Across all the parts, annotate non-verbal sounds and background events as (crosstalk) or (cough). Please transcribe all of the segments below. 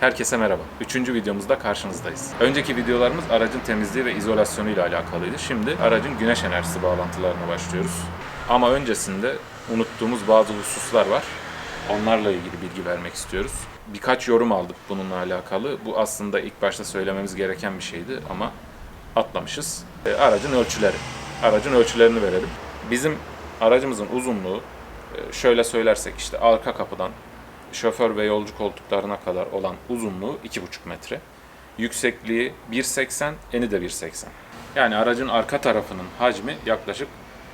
Herkese merhaba. Üçüncü videomuzda karşınızdayız. Önceki videolarımız aracın temizliği ve izolasyonu ile alakalıydı. Şimdi aracın güneş enerjisi bağlantılarına başlıyoruz. Ama öncesinde unuttuğumuz bazı hususlar var. Onlarla ilgili bilgi vermek istiyoruz. Birkaç yorum aldık bununla alakalı. Bu aslında ilk başta söylememiz gereken bir şeydi ama atlamışız. E, aracın ölçüleri. Aracın ölçülerini verelim. Bizim aracımızın uzunluğu e, şöyle söylersek işte arka kapıdan şoför ve yolcu koltuklarına kadar olan uzunluğu 2,5 metre. Yüksekliği 1.80, eni de 1.80. Yani aracın arka tarafının hacmi yaklaşık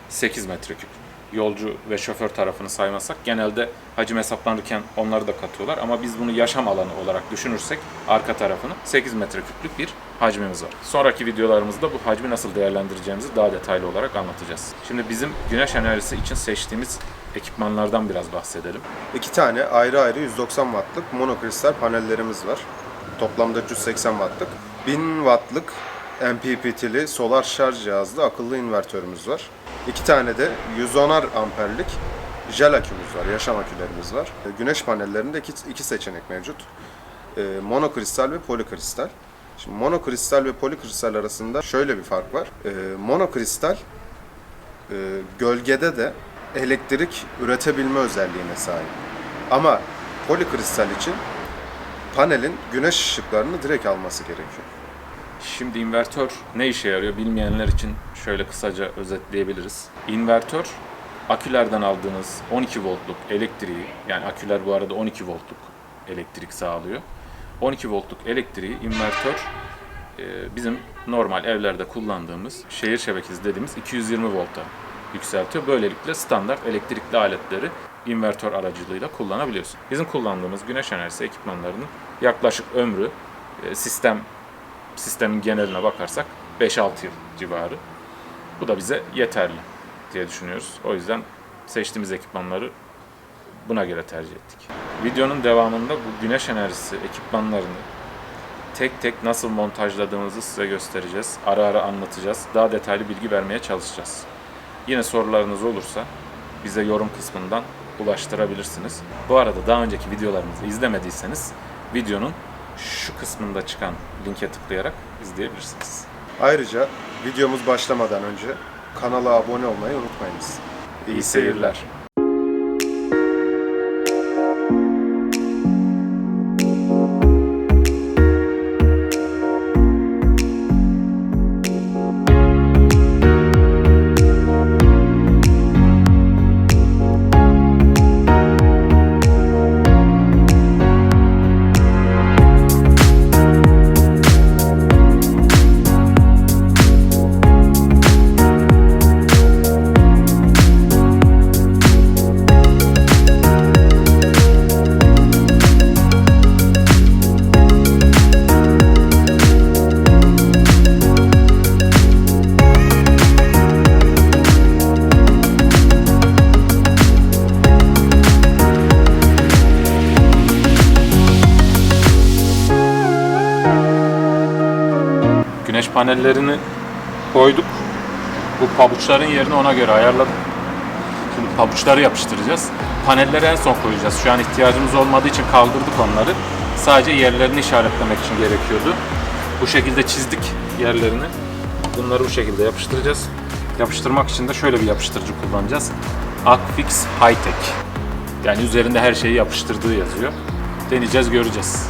8 metreküp. Yolcu ve şoför tarafını saymazsak genelde hacim hesaplanırken onları da katıyorlar ama biz bunu yaşam alanı olarak düşünürsek arka tarafını 8 metreküplük bir hacmimiz var. Sonraki videolarımızda bu hacmi nasıl değerlendireceğimizi daha detaylı olarak anlatacağız. Şimdi bizim güneş enerjisi için seçtiğimiz ekipmanlardan biraz bahsedelim. İki tane ayrı ayrı 190 wattlık monokristal panellerimiz var. Toplamda 380 wattlık. 1000 wattlık MPPT'li solar şarj cihazlı akıllı invertörümüz var. İki tane de 110'ar amperlik jel akümüz var, yaşam akülerimiz var. Güneş panellerinde iki, iki seçenek mevcut. Ee, monokristal ve polikristal. Şimdi monokristal ve polikristal arasında şöyle bir fark var. Ee, monokristal e, gölgede de elektrik üretebilme özelliğine sahip. Ama polikristal için panelin güneş ışıklarını direkt alması gerekiyor. Şimdi invertör ne işe yarıyor bilmeyenler için şöyle kısaca özetleyebiliriz. İnvertör akülerden aldığınız 12 voltluk elektriği yani aküler bu arada 12 voltluk elektrik sağlıyor. 12 voltluk elektriği invertör e, bizim normal evlerde kullandığımız şehir şebekesi dediğimiz 220 volta yükseltiyor. Böylelikle standart elektrikli aletleri invertör aracılığıyla kullanabiliyorsun. Bizim kullandığımız güneş enerjisi ekipmanlarının yaklaşık ömrü e, sistem sistemin geneline bakarsak 5-6 yıl civarı. Bu da bize yeterli diye düşünüyoruz. O yüzden seçtiğimiz ekipmanları buna göre tercih ettik. Videonun devamında bu güneş enerjisi ekipmanlarını tek tek nasıl montajladığımızı size göstereceğiz. Ara ara anlatacağız. Daha detaylı bilgi vermeye çalışacağız. Yine sorularınız olursa bize yorum kısmından ulaştırabilirsiniz. Bu arada daha önceki videolarımızı izlemediyseniz videonun şu kısmında çıkan linke tıklayarak izleyebilirsiniz. Ayrıca videomuz başlamadan önce kanala abone olmayı unutmayınız. İyi seyirler. Panellerini koyduk. Bu pabuçların yerini ona göre ayarladık. Şimdi pabuçları yapıştıracağız. Panelleri en son koyacağız. Şu an ihtiyacımız olmadığı için kaldırdık onları. Sadece yerlerini işaretlemek için gerekiyordu. Bu şekilde çizdik yerlerini. Bunları bu şekilde yapıştıracağız. Yapıştırmak için de şöyle bir yapıştırıcı kullanacağız. Akfix Hightech. Yani üzerinde her şeyi yapıştırdığı yazıyor. Deneyeceğiz, göreceğiz.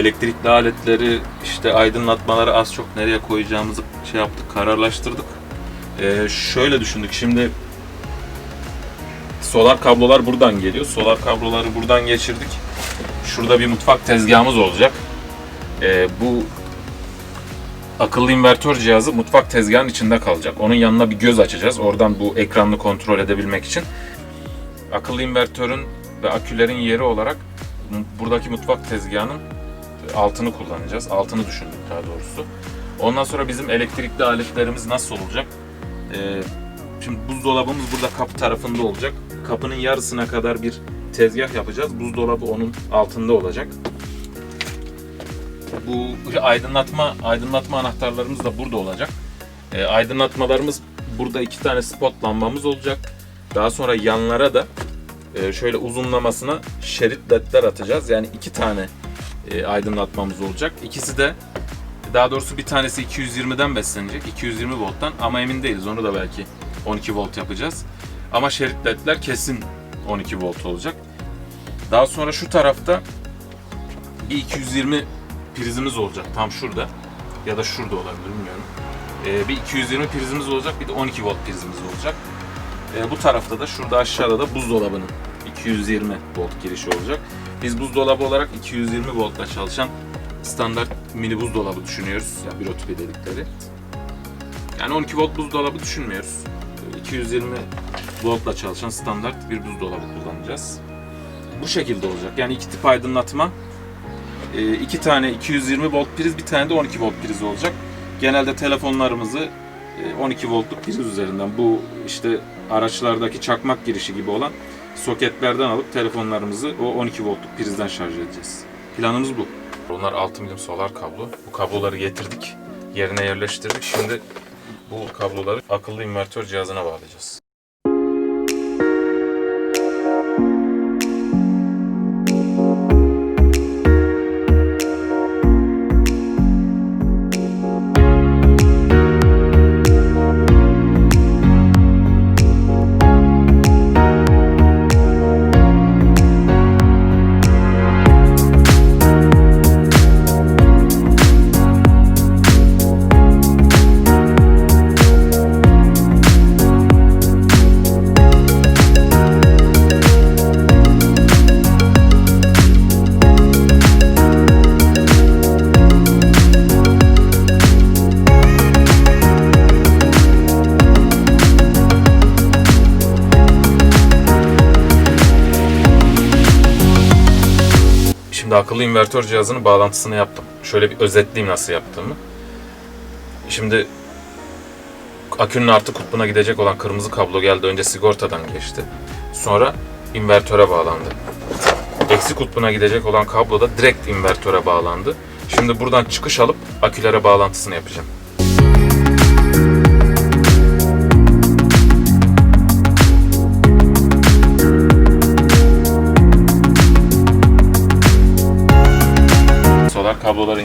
Elektrikli aletleri işte aydınlatmaları az çok nereye koyacağımızı şey yaptık, kararlaştırdık. E, şöyle düşündük şimdi solar kablolar buradan geliyor. Solar kabloları buradan geçirdik. Şurada bir mutfak tezgahımız olacak. E, bu akıllı invertör cihazı mutfak tezgahının içinde kalacak. Onun yanına bir göz açacağız. Oradan bu ekranını kontrol edebilmek için. Akıllı invertörün ve akülerin yeri olarak buradaki mutfak tezgahının altını kullanacağız. Altını düşündük daha doğrusu. Ondan sonra bizim elektrikli aletlerimiz nasıl olacak? Ee, şimdi buzdolabımız burada kapı tarafında olacak. Kapının yarısına kadar bir tezgah yapacağız. Buzdolabı onun altında olacak. Bu (laughs) aydınlatma aydınlatma anahtarlarımız da burada olacak. Ee, aydınlatmalarımız burada iki tane spot lambamız olacak. Daha sonra yanlara da e, şöyle uzunlamasına şerit ledler atacağız. Yani iki tane e, aydınlatmamız olacak. İkisi de daha doğrusu bir tanesi 220'den beslenecek. 220 volttan ama emin değiliz. Onu da belki 12 volt yapacağız. Ama şerit ledler kesin 12 volt olacak. Daha sonra şu tarafta bir 220 prizimiz olacak tam şurada ya da şurada olabilir bilmiyorum. Ee, bir 220 prizimiz olacak bir de 12 volt prizimiz olacak. Ee, bu tarafta da şurada aşağıda da buzdolabının 220 volt girişi olacak. Biz buzdolabı olarak 220 voltla çalışan standart mini buzdolabı düşünüyoruz. Ya büro tipi dedikleri. Yani 12 volt buzdolabı düşünmüyoruz. Ee, 220 voltla çalışan standart bir buzdolabı kullanacağız. Bu şekilde olacak. Yani iki tip aydınlatma. Ee, iki tane 220 volt priz, bir tane de 12 volt priz olacak. Genelde telefonlarımızı e, 12 voltluk priz üzerinden bu işte araçlardaki çakmak girişi gibi olan soketlerden alıp telefonlarımızı o 12 voltluk prizden şarj edeceğiz. Planımız bu. Bunlar 6 milim solar kablo. Bu kabloları getirdik. Yerine yerleştirdik. Şimdi bu kabloları akıllı invertör cihazına bağlayacağız. Akıllı invertör cihazının bağlantısını yaptım. Şöyle bir özetleyeyim nasıl yaptığımı. Şimdi akünün artı kutbuna gidecek olan kırmızı kablo geldi. Önce sigortadan geçti. Sonra invertöre bağlandı. Eksi kutbuna gidecek olan kablo da direkt invertöre bağlandı. Şimdi buradan çıkış alıp akülere bağlantısını yapacağım.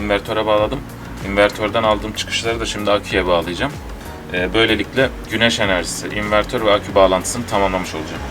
İnvertöre bağladım. İnvertörden aldığım çıkışları da şimdi aküye bağlayacağım. Ee, Böylelikle güneş enerjisi, invertör ve akü bağlantısını tamamlamış olacağım.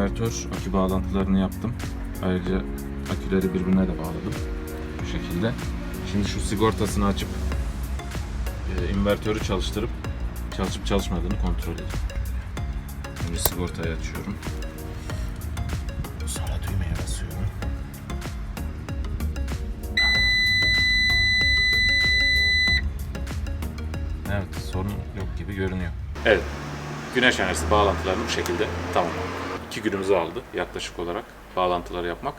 İnvertör akü bağlantılarını yaptım. Ayrıca aküleri birbirine de bağladım. Bu şekilde. Şimdi şu sigortasını açıp e, invertörü çalıştırıp çalışıp çalışmadığını kontrol edeceğim. Önce sigortayı açıyorum. Sonra düğmeye basıyorum. Evet, sorun yok gibi görünüyor. Evet, güneş enerjisi bağlantılarını bu şekilde tamamladık. İki günümüzü aldı yaklaşık olarak bağlantıları yapmak.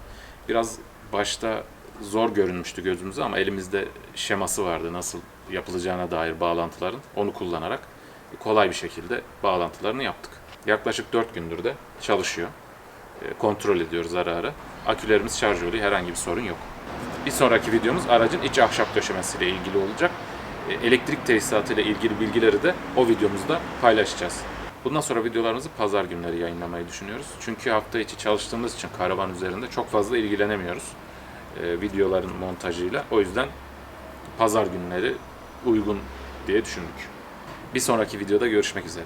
Biraz başta zor görünmüştü gözümüze ama elimizde şeması vardı nasıl yapılacağına dair bağlantıların. Onu kullanarak kolay bir şekilde bağlantılarını yaptık. Yaklaşık 4 gündür de çalışıyor. e, kontrol ediyoruz ara ara. Akülerimiz şarj oluyor, herhangi bir sorun yok. Bir sonraki videomuz aracın iç ahşap döşemesiyle ilgili olacak. E, Elektrik tesisatı ile ilgili bilgileri de o videomuzda paylaşacağız. Bundan sonra videolarımızı pazar günleri yayınlamayı düşünüyoruz. Çünkü hafta içi çalıştığımız için karavan üzerinde çok fazla ilgilenemiyoruz e, videoların montajıyla. O yüzden pazar günleri uygun diye düşündük. Bir sonraki videoda görüşmek üzere.